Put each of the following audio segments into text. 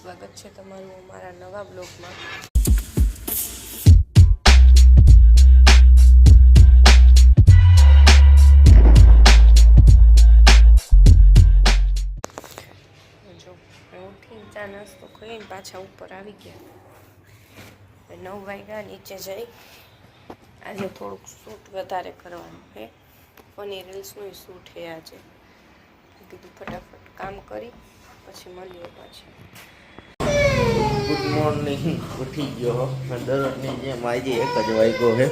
સ્વાગત છે તમારું અમારા નવા બ્લોગમાં. જો ઉઠીને ચા નાસ્તો કરીને પાછા ઉપર આવી ગયા. નવ વાગ્યા, નીચે જઈ. આજે થોડુંક શૂટ વધારે કરવાનું છે. પનીર રીલ્સનું શૂટ છે આજે. કીધું ફટાફટ કામ કરી, પછી મળીએ પાછા. Good morning. ઉઠી ગયો હો. અને દરરોજની જેમ આજે એક જ વાગ્યો છે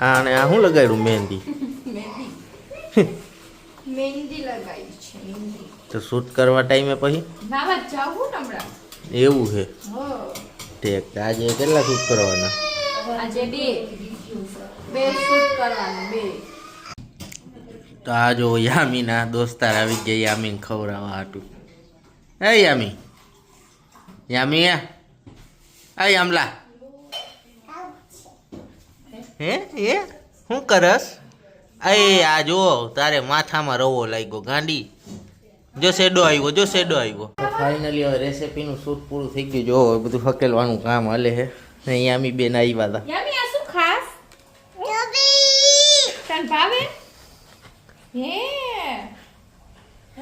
આને અને આ શું લગાડ્યું? મહેંદી. તો શૂટ કરવા ટાઈમે પછી? એવું છે હો. ઠીક. આજે કેટલા શૂટ કરવાના? તો આ જો યામીના દોસ્તાર આવી ગયા યામીને ખવડાવવા હતું હે યામી યામી આ યામલા હે? એ શું કરસ? એ આ જો તારે માથામાં રવો લાગ્યો ગાંડી. જો શેડો આવ્યો જો શેડો આવ્યો. ફાઇનલી હવે રેસીપીનું શૂટ પૂરું થઈ ગયું. જો બધું હકેલવાનું કામ હાલે છે ને યામી બેન આવ્યા હતા. યામી આ શું ખાસ? તન ભાવે? હે?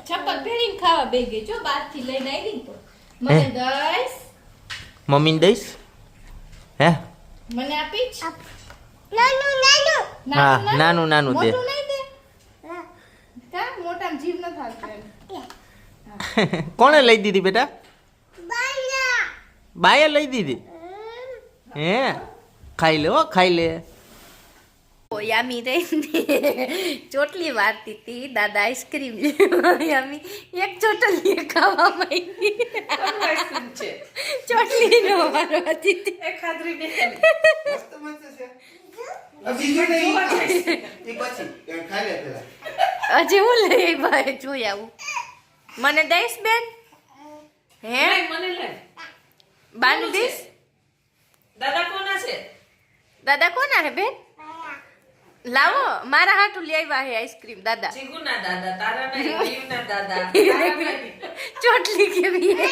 ચપ્પલ પહેરીને ખાવા બે ગઈ. જો બારથી લઈને આવી તો. મને હે? મમ્મીને દઈશ હે મને આપીશ હા, નાનું નાનું હા નાનું નાનું દે કોણે લઈ દીધી બેટા બાએ લઈ દીધી હે ખાઈ લે હો ખાઈ લે યામી રહી ચોટલી વારતી હતી દાદા આઈસ્ક્રીમ યામી. એક ચોટલી ખાવા માંગી ચોટલી નો વારો હતી હજી હું લઈ ભાઈ જોઈ આવું. મને દઈશ બેન? હે? મને લે બાનું દઈશ દાદા કોના છે? દાદા કોના હે બેન? લાવો મારા હાટુ લઈ આવ્યા હે આઈસ્ક્રીમ દાદા. ચીકુના દાદા તારા દાદા. તારા ચોટલી કેવી હે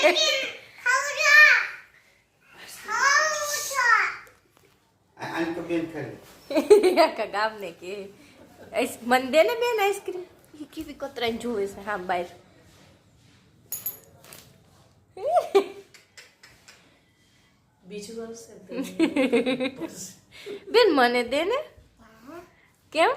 આખા ગામને કે આઈસ મને દે ને બેન આઈસ્ક્રીમ. ઈ કેવી કતરાઈને જોવે છે હા બહાર બીજું બેન મને દે ને. કેમ?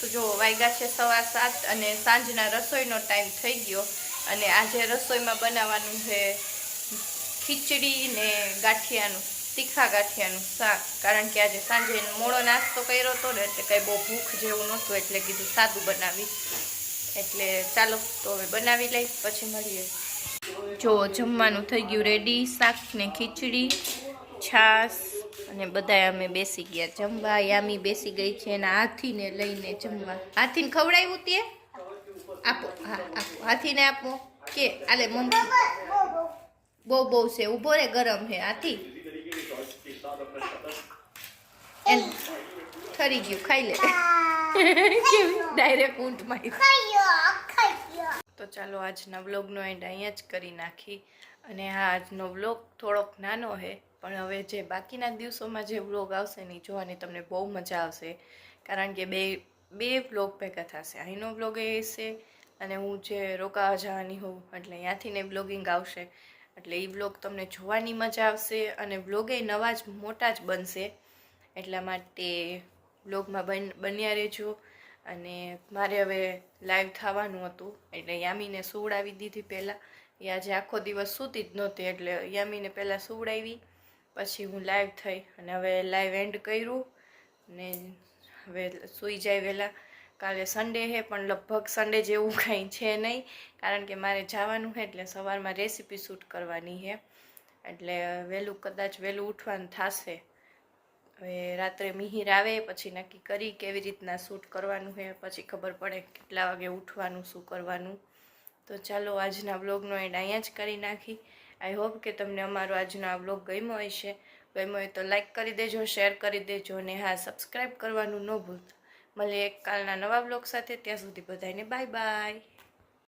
તો જો વાગ્યા છે સવા સાત અને સાંજના રસોઈનો ટાઈમ થઈ ગયો અને આજે રસોઈમાં બનાવવાનું છે ખીચડી ને ગાંઠિયાનું તીખા ગાંઠિયાનું શાક. કારણ કે આજે સાંજે મોડો નાસ્તો કર્યો હતો ને એટલે કંઈ બહુ ભૂખ જેવું નહોતું એટલે કીધું સાદું બનાવી. એટલે ચાલો તો હવે બનાવી લઈ પછી મળીએ. જો જમવાનું થઈ ગયું રેડી શાક ને ખીચડી છાશ અને બધા અમે બેસી ગયા. જમવા યામી બેસી ગઈ છે અને હાથીને લઈને જમવા. હાથીને ખવડાવ્યું તે? આપો હા આપો. હાથીને આપો. કે આલે મમ્મી. બહુ બહુ છે. ઊભો રે ગરમ છે હાથી. ઠરી ગયું. ખાઈ લે. ડાયરેક્ટ ઊંટ મારી. તો ચાલો આજના વ્લોગનો એન્ડ અહીંયા જ કરી નાખી. અને હા, આજનો વ્લોગ થોડોક નાનો છે પણ હવે જે બાકીના દિવસોમાં જે વ્લોગ આવશે ને જોવાની તમને બહુ મજા આવશે. કારણ કે બે બે વ્લોગ ભેગા થશે. અહીંનો વ્લોગ એ હશે અને હું જે રોકાવા જવાની હોઉં, એટલે ત્યાંથી ને બ્લોગિંગ આવશે. એટલે એ વ્લોગ તમને જોવાની મજા આવશે અને બ્લોગ એ નવા જ, મોટા જ બનશે. એટલા માટે બ્લોગમાં બન, બન્યા રહેજો. અને મારે હવે લાઈવ થવાનું હતું. એટલે યામીને સુવડાવી દીધી પહેલાં. એ આજે આખો દિવસ સૂતી જ નહોતી, એટલે યામીને પહેલાં સુવડાવી, પછી હું લાઈવ થઈ અને હવે લાઈવ એન્ડ કર્યું. ને હવે સૂઈ જાય વહેલા. કાલે સન્ડે છે પણ લગભગ સન્ડે જેવું કાંઈ છે નહીં, કારણ કે મારે જવાનું છે એટલે સવારમાં રેસીપી શૂટ કરવાની છે એટલે વહેલું, કદાચ વહેલું ઉઠવાનું થશે. હવે રાત્રે મિહિર આવે, પછી નક્કી કરી કેવી રીતના શૂટ કરવાનું છે, પછી ખબર પડે કેટલા વાગે ઉઠવાનું, શું કરવાનું. તો ચાલો આજના બ્લોગનો એન્ડ અહીંયા જ કરી નાખી. આઈ હોપ કે તમને અમારો આજનો આ બ્લોગ ગમ્યો હશે. ગમ્યો હોય તો લાઈક કરી દેજો, શેર કરી દેજો અને હા સબસ્ક્રાઈબ કરવાનું ન ભૂલતા. મળીએ એક કાલના નવા બ્લોગ સાથે. ત્યાં સુધી બધાને બાય બાય.